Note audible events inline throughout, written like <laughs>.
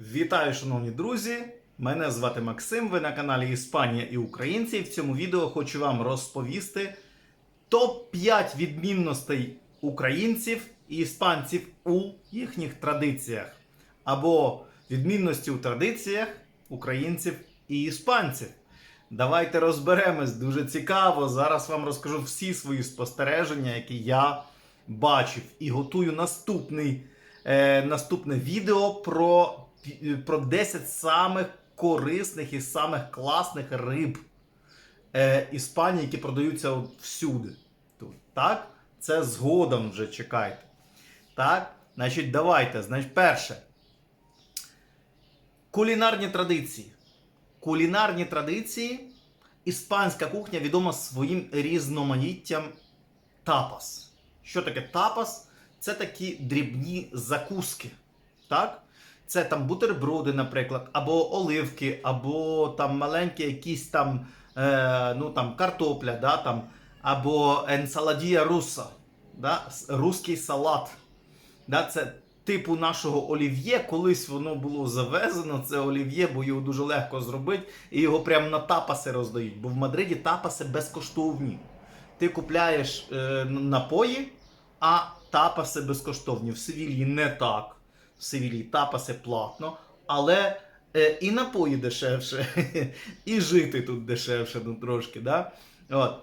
Вітаю, шановні друзі! Мене звати Максим. Ви на каналі Іспанія і Українці. В цьому відео хочу вам розповісти топ-5 відмінностей українців і іспанців у їхніх традиціях. Або відмінності у традиціях українців і іспанців. Давайте розберемось. Дуже цікаво. Зараз вам розкажу всі свої спостереження, які я бачив, і готую наступний, е, наступне відео про, про 10 самих корисних і самих класних риб е, Іспанії, які продаються всюди. Тут. Так? Це згодом вже чекайте. Так? Значить, давайте. Значить, перше. Кулінарні традиції. Кулінарні традиції. Іспанська кухня відома своїм різноманіттям тапас. Що таке тапас? Це такі дрібні закуски. Так? Це там бутерброди, наприклад, або оливки, або там маленькі якісь там, е, ну, там картопля, да, там, або енсаладія руса, да, руський салат. Да, це типу нашого олів'є. Колись воно було завезено, це олів'є, бо його дуже легко зробити, і його прямо на тапаси роздають. Бо в Мадриді тапаси безкоштовні. Ти купляєш е, напої, а тапаси безкоштовні. В Севілії не так. В Севілії тапаси платно, але е, і напої дешевше, <laughs> і жити тут дешевше, ну трошки. Да? От.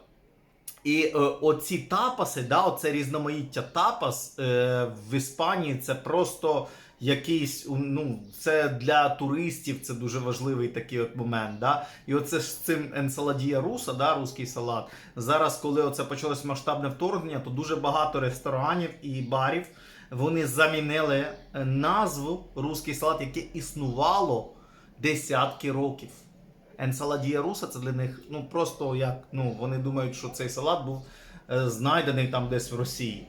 І е, оці тапаси, да, оце різноманіття тапас е, в Іспанії це просто якийсь, ну, це для туристів, це дуже важливий такий от момент. Да? І оце з цим енсаладія руса, да, руський салат. Зараз, коли оце почалось масштабне вторгнення, то дуже багато ресторанів і барів вони замінили е, назву руський салат, яке існувало десятки років. Енсаладія руса це для них ну просто як ну вони думають, що цей салат був е, знайдений там десь в Росії.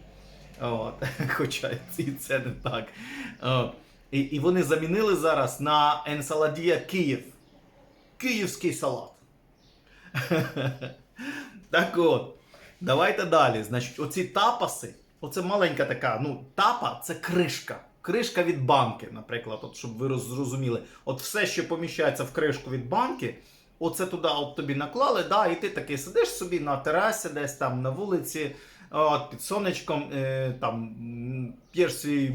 От. <laughs> Хоча і це не так. І, і вони замінили зараз на Енсаладія Київ. Київський салат. <laughs> так от, давайте далі. Значить, оці тапаси, оце маленька така, ну, тапа це кришка. Кришка від банки, наприклад, от, щоб ви зрозуміли. От все, що поміщається в кришку від банки, оце туди от тобі наклали, да, і ти такий сидиш собі на терасі, десь там на вулиці, от, під сонечком, е, там, п'єш свій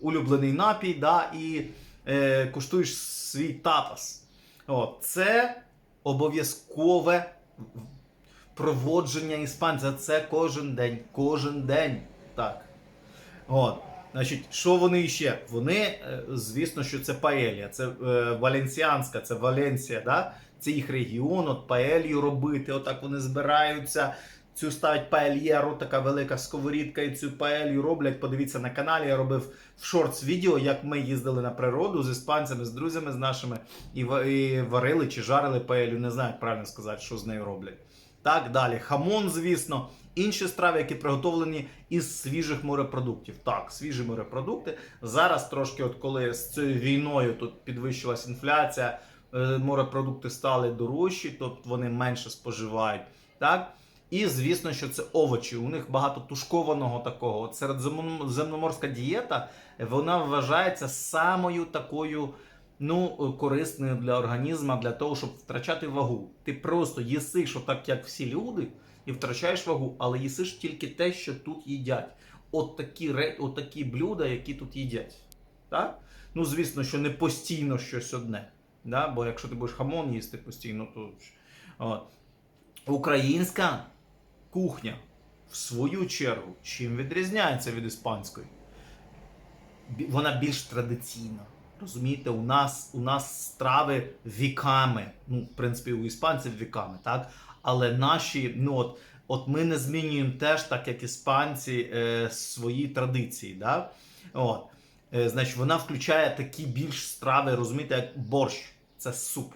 улюблений напій, да, і е, куштуєш свій тапас. От, це обов'язкове проводження іспанця. Це кожен день. Кожен день. Так. От. Значить, що вони ще? Вони, е, звісно, що це паелія, це е, валенсіанська, це Валенсія, да? це їх регіон, от паелью робити. Отак вони збираються. Цю ставить паельєру, така велика сковорідка, і цю паелью роблять. Подивіться на каналі. Я робив в шортс відео, як ми їздили на природу з іспанцями, з друзями з нашими, і, і варили чи жарили паелю. Не знаю, як правильно сказати, що з нею роблять. Так, далі. Хамон, звісно, інші страви, які приготовлені із свіжих морепродуктів. Так, свіжі морепродукти. Зараз трошки, от коли з цією війною тут підвищилась інфляція, е, морепродукти стали дорожчі, тобто вони менше споживають. Так? І звісно, що це овочі. У них багато тушкованого такого. Середземноморська дієта вона вважається самою такою ну, корисною для організму, для того, щоб втрачати вагу. Ти просто їсиш отак, як всі люди, і втрачаєш вагу, але їсиш тільки те, що тут їдять. От такі, от такі блюда, які тут їдять. Так? Ну, звісно, що не постійно щось одне. Да? Бо якщо ти будеш хамон їсти постійно, то. От. Українська кухня, в свою чергу, чим відрізняється від іспанської? Вона більш традиційна. Розумієте, у нас, у нас страви віками. Ну, в принципі, у іспанців віками, так? Але наші, ну от, от ми не змінюємо теж, так як іспанці, е, свої традиції. Да? От. Е, значить, вона включає такі більш страви, розумієте, як борщ. Це суп.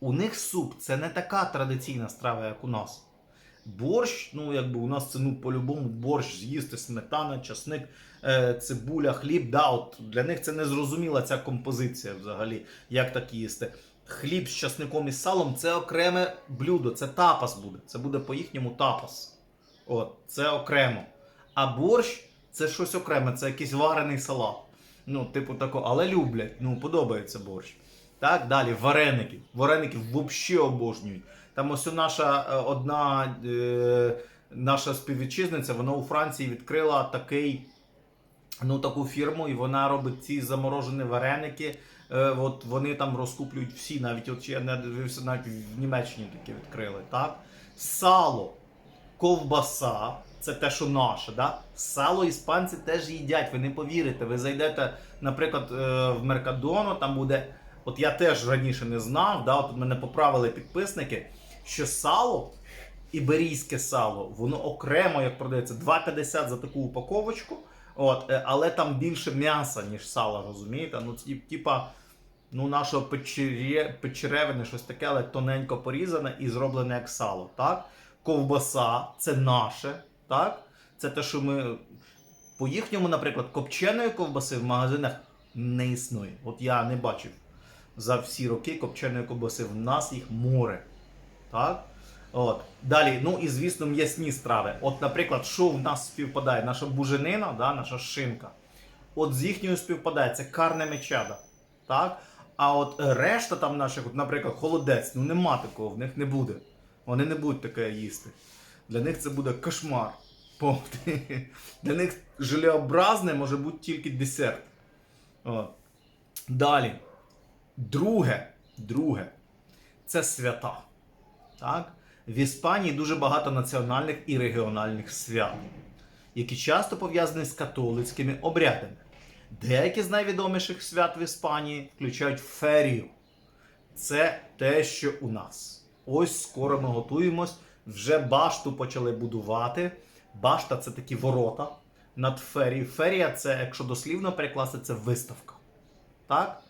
У них суп це не така традиційна страва, як у нас. Борщ, ну якби у нас це ну по-любому борщ з'їсти, сметана, часник, е, цибуля, хліб. Да, от для них це не зрозуміла ця композиція взагалі, як так їсти. Хліб з часником і салом це окреме блюдо, це тапас буде. Це буде по-їхньому тапас. От, це окремо. А борщ це щось окреме, це якийсь варений салат. Ну, типу такого, але люблять. Ну, подобається борщ. Так, далі, вареники. Вареники взагалі обожнюють. Там ось наша е, одна е, наша співвітчизниця, вона у Франції відкрила такий, ну, таку фірму, і вона робить ці заморожені вареники. Е, от вони там розкуплюють всі, навіть от я не дивився, навіть в Німеччині таке відкрили. Так? Сало, ковбаса, це те, що наше. Да? Сало іспанці теж їдять, ви не повірите. Ви зайдете, наприклад, е, в Меркадоно, там буде. От я теж раніше не знав, да, от мене поправили підписники, що сало, іберійське сало, воно окремо як продається 2,50 за таку упаковочку. От, е, але там більше м'яса, ніж сала, розумієте? Ну, типа, ну, нашого печере, печеревини, щось таке, але тоненько порізане і зроблене як сало. Так? Ковбаса це наше, так? Це те, що ми. По їхньому, наприклад, копченої ковбаси в магазинах не існує. От я не бачив за всі роки копченої ковбаси. В нас їх море. Так? От. Далі, ну і звісно, м'ясні страви. От, наприклад, що в нас співпадає? Наша буженина, да, наша шинка. От з їхньою співпадає це карне мечада. Так? А от е, решта там наших, от, наприклад, холодець, ну нема такого, в них не буде. Вони не будуть таке їсти. Для них це буде кошмар. Повний. <laughs> Для них желеобразне може бути тільки десерт. От. Далі. Друге, друге, це свята. Так? В Іспанії дуже багато національних і регіональних свят, які часто пов'язані з католицькими обрядами. Деякі з найвідоміших свят в Іспанії включають ферію. Це те, що у нас. Ось скоро ми готуємось. Вже башту почали будувати. Башта це такі ворота над ферією. Ферія це, якщо дослівно перекласти, це виставка. Так?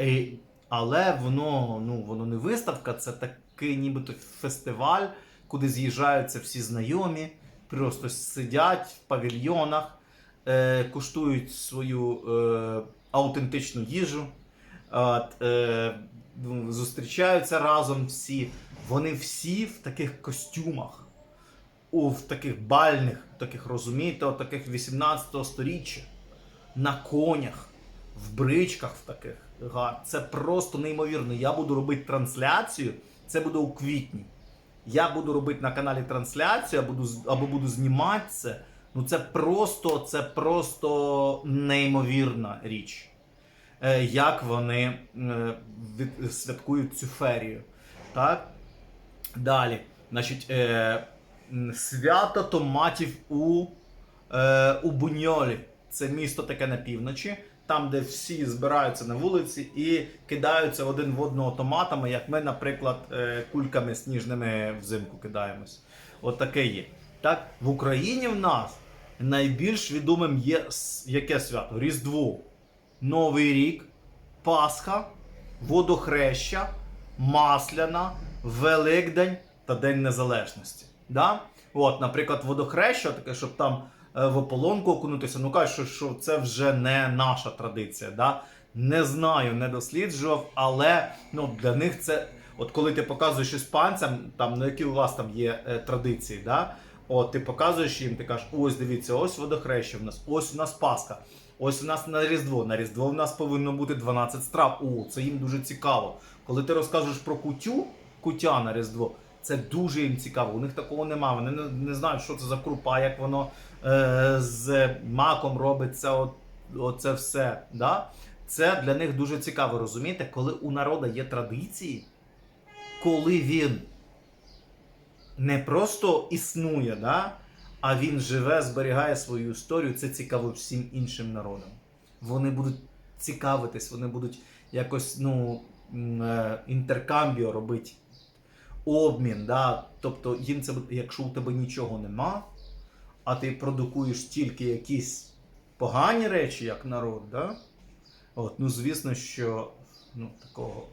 І, але воно, ну, воно не виставка, це такий нібито фестиваль, куди з'їжджаються всі знайомі, просто сидять в павільйонах, е, куштують свою е, аутентичну їжу, от, е, ну, зустрічаються разом всі. Вони всі в таких костюмах, у, в таких бальних, таких, розумієте, от таких 18 сторіччя, на конях, в бричках в таких. Це просто неймовірно. Я буду робити трансляцію. Це буде у квітні. Я буду робити на каналі трансляцію, або буду, або буду знімати це. Ну це просто, це просто неймовірна річ. Е, як вони е, святкують цю ферію. Так? Далі. Значить, е, свято томатів у, у Буньолі. Це місто таке на півночі, там, де всі збираються на вулиці і кидаються один в одного томатами, як ми, наприклад, кульками сніжними взимку кидаємось. От таке є. Так, в Україні в нас найбільш відомим є яке свято? Різдво, Новий рік, Пасха, Водохреща, Масляна, Великдень та День Незалежності. Да? От, наприклад, водохреща, таке, щоб там е, в ополонку окунутися, ну кажуть, що, що це вже не наша традиція. Да? Не знаю, не досліджував, але ну, для них це. От коли ти показуєш іспанцям, там, ну які у вас там є е, традиції, да? От ти показуєш їм, ти кажеш, ось дивіться, ось водохреща в нас, ось у нас Пасха, ось у нас на Різдво. На Різдво в нас повинно бути 12 страв. О, це їм дуже цікаво. Коли ти розказуєш про кутю, кутя на Різдво, це дуже їм цікаво. У них такого немає. Вони не, не знають, що це за крупа, як воно е, з маком робиться. От, оце все. Да? Це для них дуже цікаво, розумієте, коли у народу є традиції, коли він не просто існує, да? а він живе, зберігає свою історію, це цікаво всім іншим народам. Вони будуть цікавитись, вони будуть якось ну, е, інтеркамбіо робити обмін. Да? Тобто, їм це, якщо у тебе нічого нема, а ти продукуєш тільки якісь погані речі, як народ, да? От, ну звісно, що ну, такого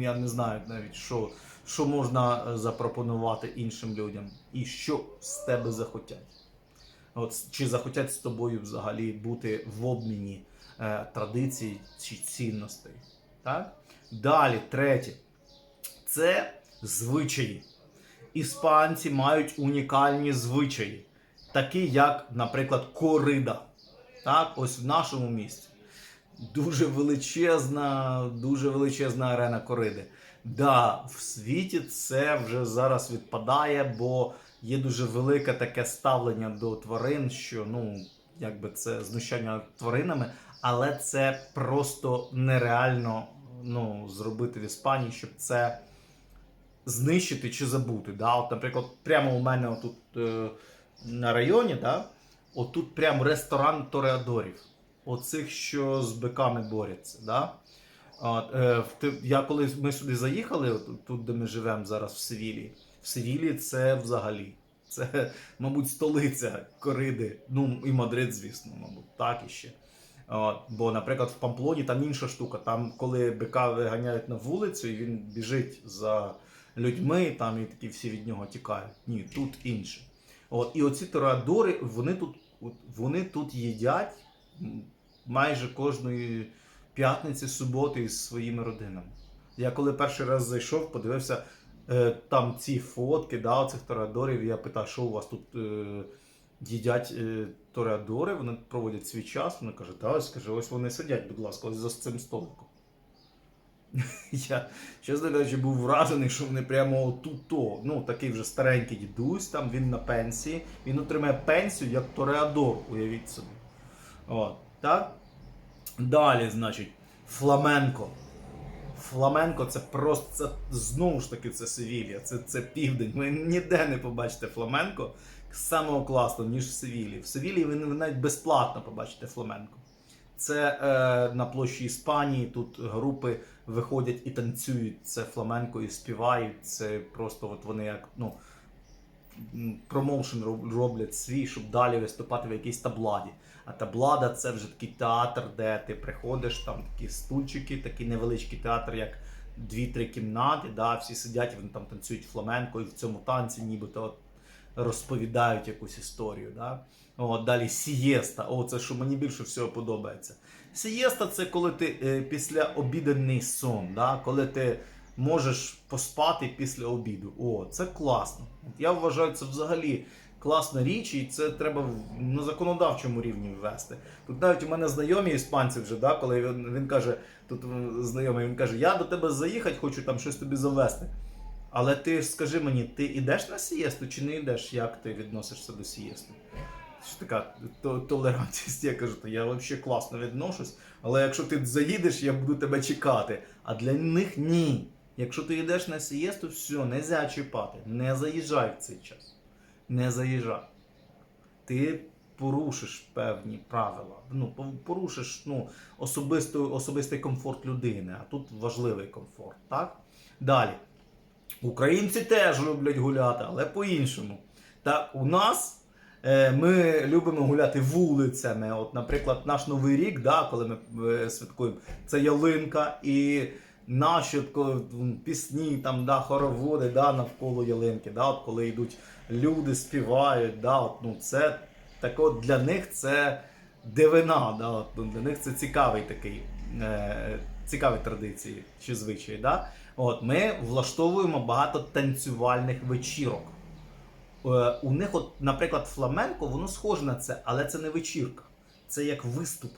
я не знаю навіть, що, що можна е, запропонувати іншим людям і що з тебе захотять. От, чи захотять з тобою взагалі бути в обміні е, традицій чи цінностей. Так? Далі, третє. Це звичаї. Іспанці мають унікальні звичаї, такі як, наприклад, корида. Так, ось в нашому місті. дуже величезна, дуже величезна арена кориди. Да, в світі це вже зараз відпадає, бо є дуже велике таке ставлення до тварин, що ну, якби це знущання тваринами, але це просто нереально ну, зробити в Іспанії, щоб це знищити чи забути. Да? От, наприклад, прямо у мене отут е, на районі, да? отут прямо ресторан Тореадорів. Оцих, що з биками борються. Да? От, е, я коли ми сюди заїхали, от тут, де ми живемо зараз в Севілії, в Севілії це взагалі. Це, <laughs> мабуть, столиця кориди. Ну і Мадрид, звісно, мабуть, так і ще. От, бо, наприклад, в Памплоні там інша штука. Там, коли бика виганяють на вулицю, і він біжить за людьми, там і такі всі від нього тікають. Ні, тут інше. От, і оці тореадори, вони тут, вони тут їдять майже кожної п'ятниці, суботи із своїми родинами. Я коли перший раз зайшов, подивився е, там ці фотки, да, оцих тореадорів, я питаю, що у вас тут е, їдять е, тореадори, вони проводять свій час. Вони кажуть, да, ось каже, ось вони сидять, будь ласка, ось за цим столиком. <laughs> Я, чесно кажучи, був вражений, що вони прямо тут-то. Ну, такий вже старенький дідусь, там він на пенсії. Він отримає пенсію як тореадор, уявіть собі. От, так? Далі, значить, фламенко. Фламенко це просто це знову ж таки це Севілія, це, це південь. Ви ніде не побачите фламенко самого класного, ніж в Севілії. В Севілії ви навіть безплатно побачите фламенко. Це е, на площі Іспанії. Тут групи виходять і танцюють це фламенко і співають. Це просто от вони як ну, промоушен роблять свій, щоб далі виступати в якійсь табладі. А таблада це вже такий театр, де ти приходиш, там такі стульчики, такий невеличкий театр, як дві-три кімнати. Да, всі сидять, вони там танцюють фламенко, і в цьому танці нібито от розповідають якусь історію. Да? От, далі сієста. О, це що мені більше всього подобається. Сієста це коли ти е, після обіденний сон, да? коли ти можеш поспати після обіду. О, це класно. Я вважаю, це взагалі класна річ, і це треба на законодавчому рівні ввести. Тут навіть у мене знайомі іспанці вже, да, коли він, він каже, тут знайомий, він каже, я до тебе заїхати, хочу там щось тобі завести. Але ти скажи мені, ти йдеш на сієсту чи не йдеш? Як ти відносишся до сієсти? Що така то- толерантність, я кажу, то я взагалі класно відношусь, але якщо ти заїдеш, я буду тебе чекати. А для них ні. Якщо ти йдеш на сієсту, все, не можна чіпати. Не заїжджай в цей час. Не заїжджай. Ти порушиш певні правила. Ну, порушиш ну, особисто, особистий комфорт людини, а тут важливий комфорт. Так? Далі. Українці теж люблять гуляти, але по-іншому. Так, у нас е, ми любимо гуляти вулицями. От, наприклад, наш Новий рік, да, коли ми е, святкуємо, це ялинка і м, пісні, там, да, хороводи да, навколо ялинки, да, от, коли йдуть люди, співають, да, от, ну, це так от, для них це дивина, да, от, ну, для них це цікавий такий, е, цікаві традиції чи звичаї. Да? От, ми влаштовуємо багато танцювальних вечірок. Е, у них, от, наприклад, фламенко, воно схоже на це, але це не вечірка. Це як виступ.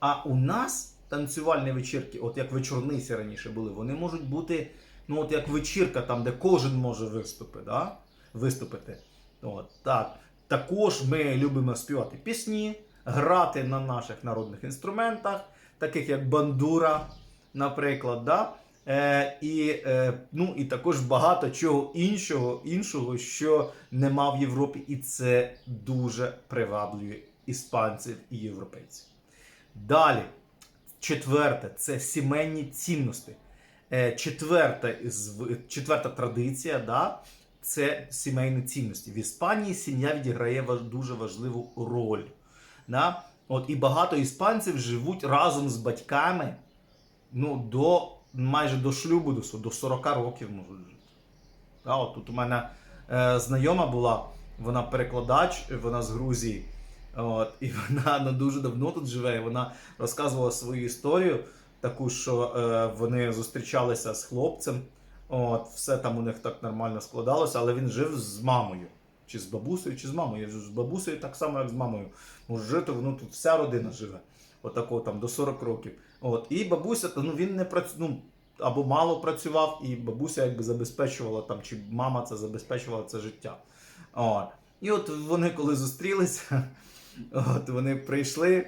А у нас танцювальні вечірки, от як вечорниці раніше були, вони можуть бути, ну от як вечірка, там, де кожен може виступити. Да? виступити. От, так. Також ми любимо співати пісні, грати на наших народних інструментах, таких як бандура, наприклад. Да? Е, і, е, ну, і також багато чого іншого, іншого, що нема в Європі, і це дуже приваблює іспанців і європейців. Далі, четверте, це сімейні цінності. Е, четверта, четверта традиція, да, це сімейні цінності. В Іспанії сім'я відіграє дуже важливу роль. Да? От, і багато іспанців живуть разом з батьками ну, до, майже до шлюбу, до, до 40 років можуть жити. Да, от тут у мене е, знайома була, вона перекладач, вона з Грузії. От, і <laughs> вона ну, дуже давно тут живе. І вона розказувала свою історію, таку, що е, вони зустрічалися з хлопцем. От, все там у них так нормально складалося, але він жив з мамою. Чи з бабусею, чи з мамою. З бабусею так само, як з мамою. Може жити, воно тут вся родина живе. отакого там до 40 років. От. І бабуся, ну він не працю... ну, або мало працював, і бабуся якби забезпечувала там, чи мама це забезпечувала це життя. От. І от вони коли зустрілися, <laughs> от вони прийшли.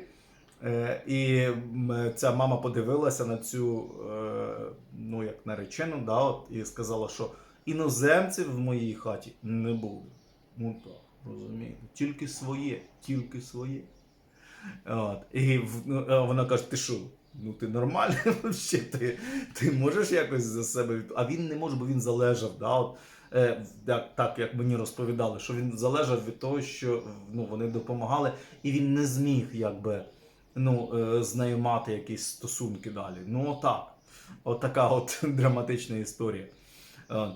Е, і ця мама подивилася на цю, е, ну як наречену, да, от, і сказала, що іноземців в моїй хаті не буде. Ну так, розумієте, тільки своє, тільки своє. От, і ну, вона каже: ти що? Ну ти нормальний <laughs> ти, ти можеш якось за себе. А він не може, бо він залежав. Да, от, е, так, так як мені розповідали, що він залежав від того, що ну, вони допомагали, і він не зміг якби ну, е, з якісь стосунки далі. Ну, отак. Отака от <laughs> драматична історія. Е,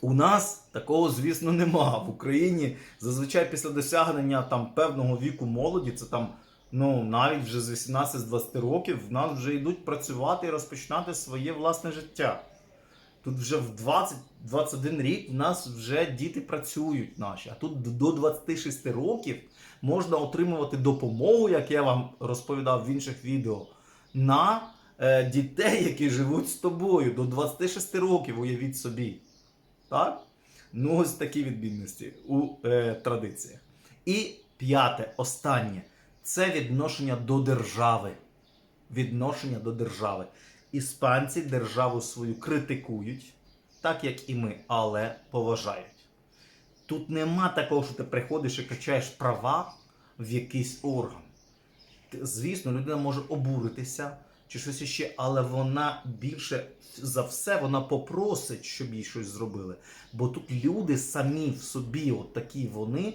У нас такого, звісно, нема. В Україні зазвичай після досягнення там певного віку молоді, це там, ну, навіть вже з 18-20 років, в нас вже йдуть працювати і розпочинати своє власне життя. Тут вже в 20-21 рік в нас вже діти працюють наші, а тут до 26 років можна отримувати допомогу, як я вам розповідав в інших відео, на е, дітей, які живуть з тобою до 26 років, уявіть собі. Так? Ну, ось такі відмінності у е, традиціях. І п'яте, останнє це відношення до держави. Відношення до держави. Іспанці державу свою критикують, так як і ми, але поважають. Тут нема такого, що ти приходиш і качаєш права в якийсь орган. Звісно, людина може обуритися чи щось іще, але вона більше за все вона попросить, щоб їй щось зробили. Бо тут люди самі в собі, от такі вони,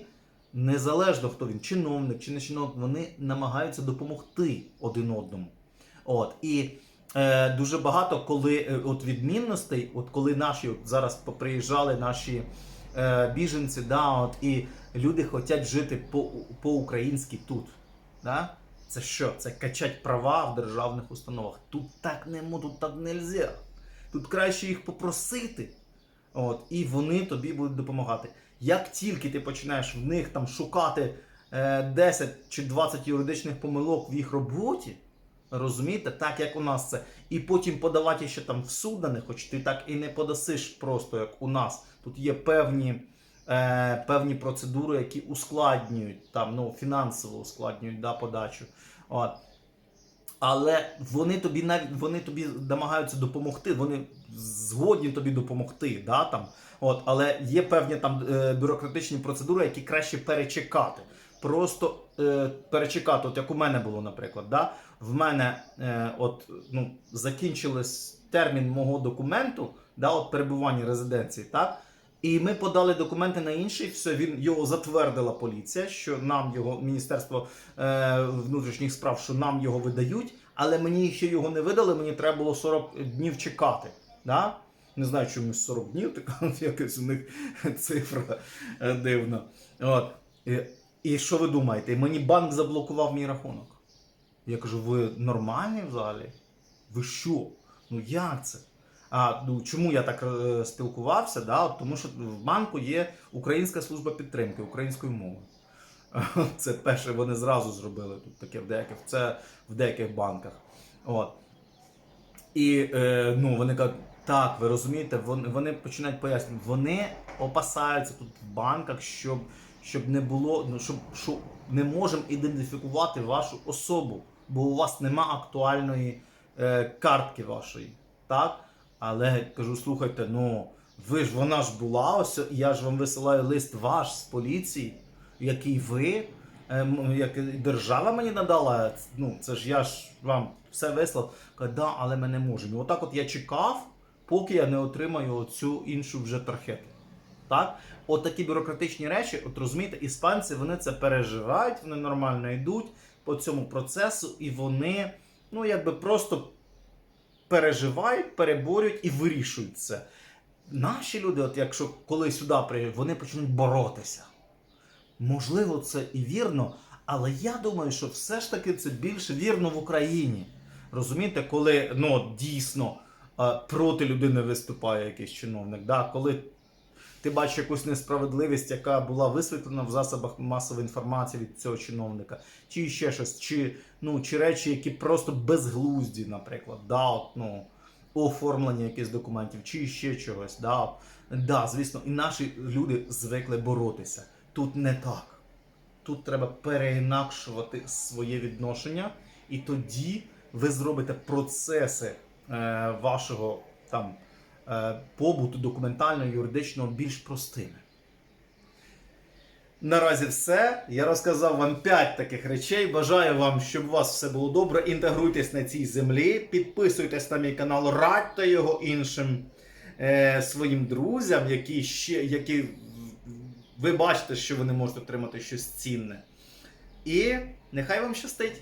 незалежно хто він, чиновник чи не чиновник, вони намагаються допомогти один одному. От і е, дуже багато, коли е, от відмінностей, от коли наші от зараз приїжджали наші е, біженці, да, от, і люди хочуть жити по, по-українськи тут. Да? Це що? Це качать права в державних установах. Тут так не тут так нельзя. Тут краще їх попросити. От, і вони тобі будуть допомагати. Як тільки ти починаєш в них там шукати е, 10 чи 20 юридичних помилок в їх роботі, розумієте, так як у нас це, і потім подавати ще там в суд на них, хоч ти так і не подасиш просто як у нас. Тут є певні, е, певні процедури, які ускладнюють там, ну, фінансово ускладнюють да, подачу. От. Але вони тобі навіть вони тобі намагаються допомогти, вони згодні тобі допомогти. Да, там. От, але є певні там е, бюрократичні процедури, які краще перечекати. Просто е, перечекати, от як у мене було, наприклад. Да? В мене е, от, ну, закінчилось термін мого документу, да, от перебування резиденції, так? І ми подали документи на інший, все, він його затвердила поліція, що нам його Міністерство е, внутрішніх справ, що нам його видають, але мені ще його не видали, мені треба було 40 днів чекати. Да? Не знаю, чому 40 днів, така <laughs> якась у них цифра е, дивна. І, і що ви думаєте? Мені банк заблокував мій рахунок. Я кажу, ви нормальні взагалі? Ви що? Ну як це? А ну, чому я так е, спілкувався? Да? От Тому що в банку є Українська служба підтримки української мови. <laughs> Це перше, вони зразу зробили тут таке в деяких, це в деяких банках. От. І е, ну, вони кажуть, так, ви розумієте, вони, вони починають пояснювати, вони опасаються тут в банках, щоб, щоб не було, ну, щоб, що не можемо ідентифікувати вашу особу, бо у вас нема актуальної е, картки вашої. Так? Але кажу, слухайте, ну ви ж вона ж була, ось я ж вам висилаю лист ваш з поліції, який ви, е, як держава мені надала. Ну це ж я ж вам все вислав. Каже, да, але ми не можемо. І отак от я чекав, поки я не отримаю цю іншу вже тархету. Так? От такі бюрократичні речі, от розумієте, іспанці вони це переживають, вони нормально йдуть по цьому процесу, і вони, ну якби просто переживають, переборюють і вирішують це. Наші люди, от якщо коли сюди приїдуть, вони почнуть боротися. Можливо, це і вірно, але я думаю, що все ж таки це більше вірно в Україні. Розумієте, коли ну, дійсно е, проти людини виступає якийсь чиновник, да? коли ти бачиш якусь несправедливість, яка була висвітлена в засобах масової інформації від цього чиновника, чи ще щось, чи, ну, чи речі, які просто безглузді, наприклад, да, от, ну, оформлення якихось документів, чи ще чогось. Да, да, звісно, і наші люди звикли боротися. Тут не так. Тут треба переінакшувати своє відношення, і тоді ви зробите процеси е, вашого там побуту документального, юридичного більш простими. Наразі все. Я розказав вам 5 таких речей. Бажаю вам, щоб у вас все було добре. Інтегруйтесь на цій землі, підписуйтесь на мій канал, радьте його іншим е, своїм друзям, які ще які ви бачите, що вони можуть отримати щось цінне. І нехай вам щастить!